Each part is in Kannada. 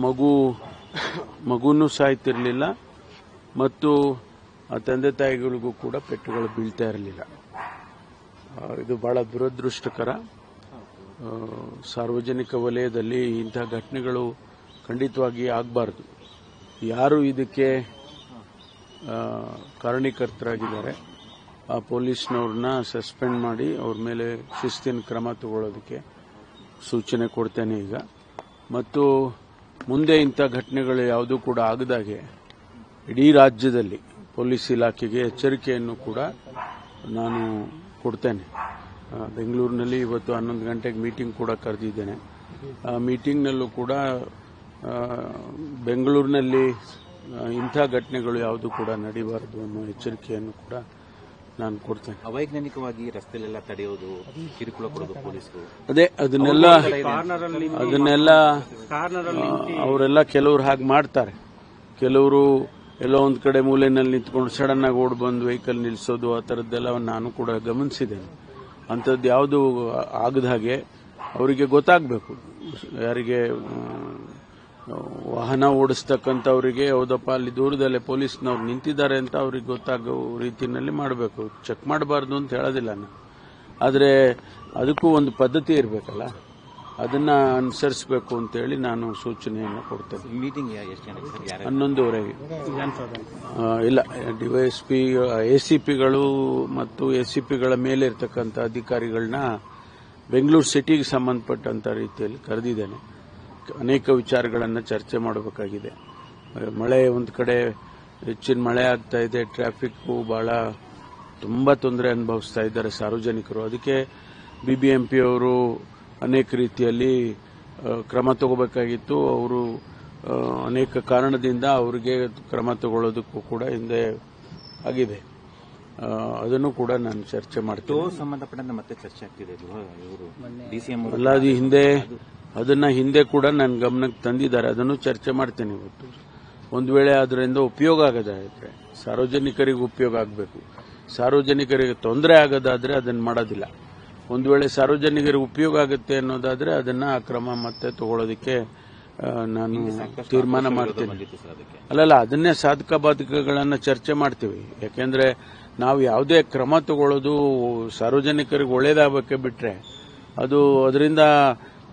ಮಗು, ಮಗುನೂ ಸಾಯ್ತಿರ್ಲಿಲ್ಲ ಮತ್ತು ಆ ತಂದೆ ತಾಯಿಗಳಿಗೂ ಕೂಡ ಪೆಟ್ಟುಗಳು ಬೀಳ್ತಾ ಇರಲಿಲ್ಲ. ಇದು ಬಹಳ ದುರದೃಷ್ಟಕರ. ಸಾರ್ವಜನಿಕ ವಲಯದಲ್ಲಿ ಇಂತಹ ಘಟನೆಗಳು ಖಂಡಿತವಾಗಿ ಆಗಬಾರ್ದು. ಯಾರು ಇದಕ್ಕೆ ಕಾರಣೀಕರ್ತರಾಗಿದ್ದಾರೆ, ಆ ಪೊಲೀಸ್ನವ್ರನ್ನ ಸಸ್ಪೆಂಡ್ ಮಾಡಿ ಅವ್ರ ಮೇಲೆ ಶಿಸ್ತಿನ ಕ್ರಮ ತಗೊಳ್ಳೋದಕ್ಕೆ ಸೂಚನೆ ಕೊಡ್ತೇನೆ ಈಗ. ಮತ್ತು ಮುಂದೆ ಇಂಥ ಘಟನೆಗಳು ಯಾವುದೂ ಕೂಡ ಆಗದಾಗೆ ಇಡೀ ರಾಜ್ಯದಲ್ಲಿ ಪೊಲೀಸ್ ಇಲಾಖೆಗೆ ಎಚ್ಚರಿಕೆಯನ್ನು ಕೂಡ ನಾನು ಕೊಡ್ತೇನೆ. ಬೆಂಗಳೂರಿನಲ್ಲಿ ಇವತ್ತು ಹನ್ನೊಂದು ಗಂಟೆಗೆ ಮೀಟಿಂಗ್ ಕೂಡ ಕರೆದಿದ್ದೇನೆ. ಆ, ಮೀಟಿಂಗ್ನಲ್ಲೂ ಕೂಡ ಬೆಂಗಳೂರಿನಲ್ಲಿ ಇಂಥ ಘಟನೆಗಳು ಯಾವುದು ಕೂಡ ನಡೀಬಾರದು ಅನ್ನೋ ಎಚ್ಚರಿಕೆಯನ್ನು ಕೂಡ ನಾನು ಕೊಡ್ತೇನೆ. ಅವೈಜ್ಞಾನಿಕವಾಗಿ ರಸ್ತೆಲೆಲ್ಲ ತಡೆಯೋದು ಕಿರುಕುಳ ಕೊಡೋದು ಪೊಲೀಸರು. ಅದೇ ಅದನ್ನೆಲ್ಲ ಅದನ್ನೆಲ್ಲ ಅವರೆಲ್ಲ ಕೆಲವರು ಹಾಗೆ ಮಾಡ್ತಾರೆ. ಕೆಲವರು ಎಲ್ಲೋ ಒಂದು ಕಡೆ ಮೂಲೆಯಲ್ಲಿ ನಿಂತ್ಕೊಂಡು ಸಡನ್ ಆಗಿ ಓಡ್ ಬಂದು ವೆಹಿಕಲ್ ನಿಲ್ಲಿಸೋದು ಆ ಥರದ್ದೆಲ್ಲ ನಾನು ಕೂಡ ಗಮನಿಸಿದ್ದೇನೆ. ಅಂಥದ್ದು ಯಾವುದು ಆಗದ ಹಾಗೆ ಅವರಿಗೆ ಗೊತ್ತಾಗಬೇಕು. ಯಾರಿಗೆ ವಾಹನ ಓಡಿಸ್ತಕ್ಕಂಥವರಿಗೆ ಹೌದಪ್ಪ ಅಲ್ಲಿ ದೂರದಲ್ಲೇ ಪೊಲೀಸ್ನವ್ರು ನಿಂತಿದ್ದಾರೆ ಅಂತ ಅವ್ರಿಗೆ ಗೊತ್ತಾಗೋ ರೀತಿಯಲ್ಲಿ ಮಾಡಬೇಕು. ಚೆಕ್ ಮಾಡಬಾರ್ದು ಅಂತ ಹೇಳೋದಿಲ್ಲ ನಾನು. ಆದರೆ ಅದಕ್ಕೂ ಒಂದು ಪದ್ಧತಿ ಇರಬೇಕಲ್ಲ. ಅದನ್ನ ಅನುಸರಿಸಬೇಕು ಅಂತೇಳಿ ನಾನು ಸೂಚನೆಯನ್ನು ಕೊಡ್ತೇನೆ. ಮೀಟಿಂಗ್ ಹನ್ನೊಂದುವರೆಗೆ. ಇಲ್ಲ ಸರ್ ವೈ ಎಸ್ ಆ, ಇಲ್ಲ ಸಿ ಪಿಗಳು ಮತ್ತು ಎಸಿಪಿಗಳ ಮೇಲೆ ಇರ್ತಕ್ಕಂಥ ಅಧಿಕಾರಿಗಳನ್ನ ಬೆಂಗಳೂರು ಸಿಟಿಗೆ ಸಂಬಂಧಪಟ್ಟಂತ ರೀತಿಯಲ್ಲಿ ಕರೆದಿದ್ದೇನೆ. ಅನೇಕ ವಿಚಾರಗಳನ್ನು ಚರ್ಚೆ ಮಾಡಬೇಕಾಗಿದೆ. ಮಳೆ ಒಂದು ಕಡೆ ಹೆಚ್ಚಿನ ಮಳೆ ಆಗ್ತಾ ಇದೆ ಟ್ರಾಫಿಕ್ ಬಹಳ ತುಂಬಾ ತೊಂದರೆ ಅನುಭವಿಸ್ತಾ ಇದ್ದಾರೆ ಸಾರ್ವಜನಿಕರು. ಅದಕ್ಕೆ ಬಿಬಿಎಂಪಿ ಅವರು ಅನೇಕ ರೀತಿಯಲ್ಲಿ ಕ್ರಮ ತಗೋಬೇಕಾಗಿತ್ತು. ಅವರು ಅನೇಕ ಕಾರಣದಿಂದ ಅವರಿಗೆ ಕ್ರಮ ತಗೊಳ್ಳೋದಕ್ಕೂ ಕೂಡ ಹಿಂದೆ ಆಗಿದೆ. ಅದನ್ನು ಕೂಡ ನಾನು ಚರ್ಚೆ ಮಾಡ್ತೀನಿ. ಸಂಬಂಧಪಟ್ಟಂತೆ ಮತ್ತೆ ಚರ್ಚೆ ಆಗ್ತಿದೆ ಡಿಸಿಎಂ ಅವರು. ಅಲ್ಲ ಅದು ಹಿಂದೆ ಅದನ್ನ ಹಿಂದೆ ಕೂಡ ನನ್ನ ಗಮನಕ್ಕೆ ತಂದಿದ್ದಾರೆ. ಅದನ್ನು ಚರ್ಚೆ ಮಾಡ್ತೇನೆ ಇವತ್ತು. ಒಂದು ವೇಳೆ ಅದರಿಂದ ಉಪಯೋಗ ಆಗದಾದ್ರೆ ಸಾರ್ವಜನಿಕರಿಗೆ ಉಪಯೋಗ ಆಗಬೇಕು. ಸಾರ್ವಜನಿಕರಿಗೆ ತೊಂದರೆ ಆಗೋದಾದರೆ ಅದನ್ನು ಮಾಡೋದಿಲ್ಲ. ಒಂದು ವೇಳೆ ಸಾರ್ವಜನಿಕರಿಗೆ ಉಪಯೋಗ ಆಗುತ್ತೆ ಅನ್ನೋದಾದರೆ ಅದನ್ನ ಆ ಕ್ರಮ ಮತ್ತೆ ತಗೊಳ್ಳೋದಕ್ಕೆ ನಾನು ತೀರ್ಮಾನ ಮಾಡ್ತೀನಿ. ಅಲ್ಲಲ್ಲ ಅದನ್ನೇ ಸಾಧಕ ಬಾಧಕಗಳನ್ನು ಚರ್ಚೆ ಮಾಡ್ತೀವಿ. ಯಾಕೆಂದ್ರೆ ನಾವು ಯಾವುದೇ ಕ್ರಮ ತಗೊಳ್ಳೋದು ಸಾರ್ವಜನಿಕರಿಗೆ ಒಳ್ಳೇದಾಗಬೇಕೆ ಬಿಟ್ಟರೆ ಅದು ಅದರಿಂದ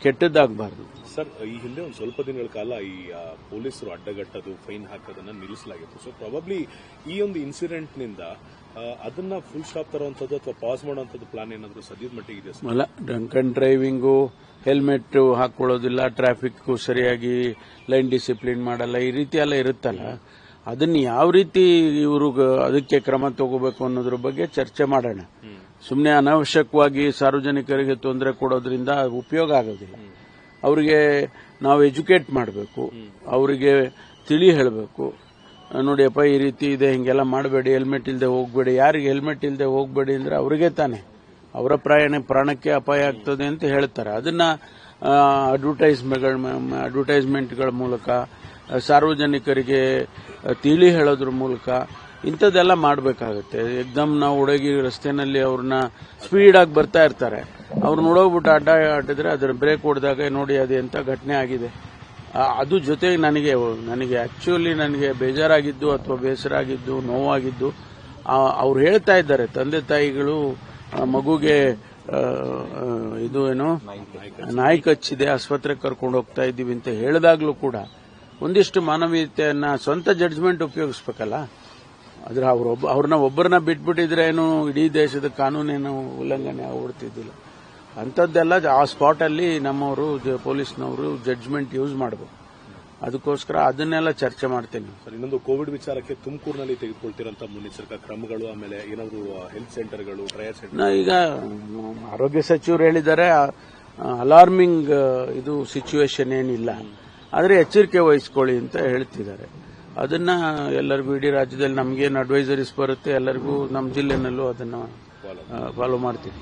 ಕೆಟ್ಟದ್ದಾಗಬಾರ್ದು. ಸರ್ ಈ ಹಿಂದೆ ಒಂದು ಸ್ವಲ್ಪ ದಿನಗಳ ಕಾಲ ಈ ಪೊಲೀಸರು ಅಡ್ಡಗಟ್ಟದು ಫೈನ್ ಹಾಕೋದನ್ನ ನಿಲ್ಲಿಸಲಾಗಿತ್ತು. ಸೊ ಪ್ರಾಬಬ್ಲಿ ಈ ಒಂದು ಇನ್ಸಿಡೆಂಟ್ನಿಂದ ಅದನ್ನ ಫುಲ್ ಸ್ಟಾಪ್ ತರುವಂತದ್ದು ಅಥವಾ ಪಾಸ್ ಮಾಡುವಂತದ್ದು ಪ್ಲಾನ್ ಏನಾದರೂ ಸದ್ಯದ ಮಟ್ಟಿಗೆ ಇದೆ ಅಲ್ಲ ಡ್ರಂಕನ್ ಡ್ರೈವಿಂಗು ಹೆಲ್ಮೆಟ್ ಹಾಕೊಳ್ಳೋದಿಲ್ಲ ಟ್ರಾಫಿಕ್ ಸರಿಯಾಗಿ ಲೈನ್ ಡಿಸಿಪ್ಲಿನ್ ಮಾಡಲ್ಲ ಈ ರೀತಿ ಎಲ್ಲ ಇರುತ್ತಲ್ಲ. ಅದನ್ನ ಯಾವ ರೀತಿ ಇವರು ಅದಕ್ಕೆ ಕ್ರಮ ತಗೋಬೇಕು ಅನ್ನೋದ್ರ ಬಗ್ಗೆ ಚರ್ಚೆ ಮಾಡೋಣ. ಸುಮ್ಮನೆ ಅನಾವಶ್ಯಕವಾಗಿ ಸಾರ್ವಜನಿಕರಿಗೆ ತೊಂದರೆ ಕೊಡೋದ್ರಿಂದ ಉಪಯೋಗ ಆಗೋದಿಲ್ಲ. ಅವರಿಗೆ ನಾವು ಎಜುಕೇಟ್ ಮಾಡಬೇಕು. ಅವರಿಗೆ ತಿಳಿ ಹೇಳಬೇಕು. ನೋಡಿಯಪ್ಪ, ಈ ರೀತಿ ಇದೆ, ಹಿಂಗೆಲ್ಲ ಮಾಡಬೇಡಿ, ಹೆಲ್ಮೆಟ್ ಇಲ್ಲದೆ ಹೋಗಬೇಡಿ. ಯಾರಿಗೆ ಹೆಲ್ಮೆಟ್ ಇಲ್ಲದೆ ಹೋಗಬೇಡಿ ಅಂದ್ರೆ ಅವರಿಗೆ ತಾನೆ. ಅವರ ಪ್ರಯಾಣ ಪ್ರಾಣಕ್ಕೆ ಅಪಾಯ ಆಗ್ತದೆ ಅಂತ ಹೇಳ್ತಾರೆ. ಅದನ್ನ ಅಡ್ವರ್ಟೈಸ್ಮೆಂಟ್ಗಳ ಮೂಲಕ ಸಾರ್ವಜನಿಕರಿಗೆ ತಿಳಿ ಹೇಳೋದ್ರ ಮೂಲಕ ಇಂಥದ್ದೆಲ್ಲ ಮಾಡಬೇಕಾಗುತ್ತೆ. ಎಕ್ದಮ್ ನಾವು ಹುಡುಗಿ ರಸ್ತೆನಲ್ಲಿ ಅವ್ರನ್ನ ಸ್ಪೀಡ್ ಆಗಿ ಬರ್ತಾ ಇರ್ತಾರೆ. ಅವ್ರು ನೋಡೋಗ್ಬಿಟ್ಟು ಅಡ್ಡ ಆಟಿದ್ರೆ ಅದ್ರ ಬ್ರೇಕ್ ಹೊಡೆದಾಗ ನೋಡಿ, ಅದು ಎಂಥ ಘಟನೆ ಆಗಿದೆ. ಅದು ಜೊತೆಗೆ ನನಗೆ ನನಗೆ ಆಕ್ಚುಲಿ ನನಗೆ ಬೇಜಾರಾಗಿದ್ದು ಅಥವಾ ಬೇಸರ ಆಗಿದ್ದು ನೋವಾಗಿದ್ದು ಅವ್ರು ಹೇಳ್ತಾ ಇದ್ದಾರೆ. ತಂದೆ ತಾಯಿಗಳು ಮಗುಗೆ ಇದು ಏನು, ನಾಯಿ ಕಚ್ಚಿದೆ, ಆಸ್ಪತ್ರೆಗೆ ಕರ್ಕೊಂಡು ಹೋಗ್ತಾ ಇದ್ದೀವಿ ಅಂತ ಹೇಳಿದಾಗ್ಲೂ ಕೂಡ ಒಂದಿಷ್ಟು ಮಾನವೀಯತೆಯನ್ನ ಸ್ವಂತ ಜಡ್ಜ್ಮೆಂಟ್ ಉಪಯೋಗಿಸ್ಬೇಕಲ್ಲ? ಆದ್ರೆ ಅವ್ರೊಬ್ಬ ಅವ್ರನ್ನ ಒಬ್ಬರನ್ನ ಬಿಟ್ಬಿಟ್ಟಿದ್ರೆ ಏನು ಇಡೀ ದೇಶದ ಕಾನೂನೇನು ಉಲ್ಲಂಘನೆ ಆಗ್ಬಿಡ್ತಿದ್ದಿಲ್ಲ. ಅಂಥದ್ದೆಲ್ಲ ಆ ಸ್ಪಾಟ್ ಅಲ್ಲಿ ನಮ್ಮವರು ಪೊಲೀಸ್ನವರು ಜಡ್ಜ್ಮೆಂಟ್ ಯೂಸ್ ಮಾಡಬೇಕು. ಅದಕ್ಕೋಸ್ಕರ ಅದನ್ನೆಲ್ಲ ಚರ್ಚೆ ಮಾಡ್ತೀನಿ. ಸರ್ ಇನ್ನೊಂದು ಕೋವಿಡ್ ವಿಚಾರಕ್ಕೆ ತುಮಕೂರಿನಲ್ಲಿ ತೆಗೆದುಕೊಳ್ತಿರಂತ ಮುನ್ನೆಚ್ಚರಿಕಾ ಕ್ರಮಗಳು ಆಮೇಲೆ ಏನಾದರೂ ಹೆಲ್ತ್ ಸೆಂಟರ್ಗಳು ಟ್ರಯಲ್ ಸೆಂಟರ್ ಈಗ ಆರೋಗ್ಯ ಸಚಿವರು ಹೇಳಿದ್ದಾರೆ ಅಲಾರ್ಮಿಂಗ್ ಇದು ಸಿಚುವೇಶನ್ ಏನಿಲ್ಲ. ಆದರೆ ಎಚ್ಚರಿಕೆ ವಹಿಸ್ಕೊಳ್ಳಿ ಅಂತ ಹೇಳ್ತಿದ್ದಾರೆ. ಅದನ್ನ ಎಲ್ಲರಿಗೂ ಇಡೀ ರಾಜ್ಯದಲ್ಲಿ ನಮಗೇನು ಅಡ್ವೈಸರೀಸ್ ಬರುತ್ತೆ ಎಲ್ಲರಿಗೂ ನಮ್ಮ ಜಿಲ್ಲೆನಲ್ಲೂ ಅದನ್ನ ಫಾಲೋ ಮಾಡ್ತೀವಿ.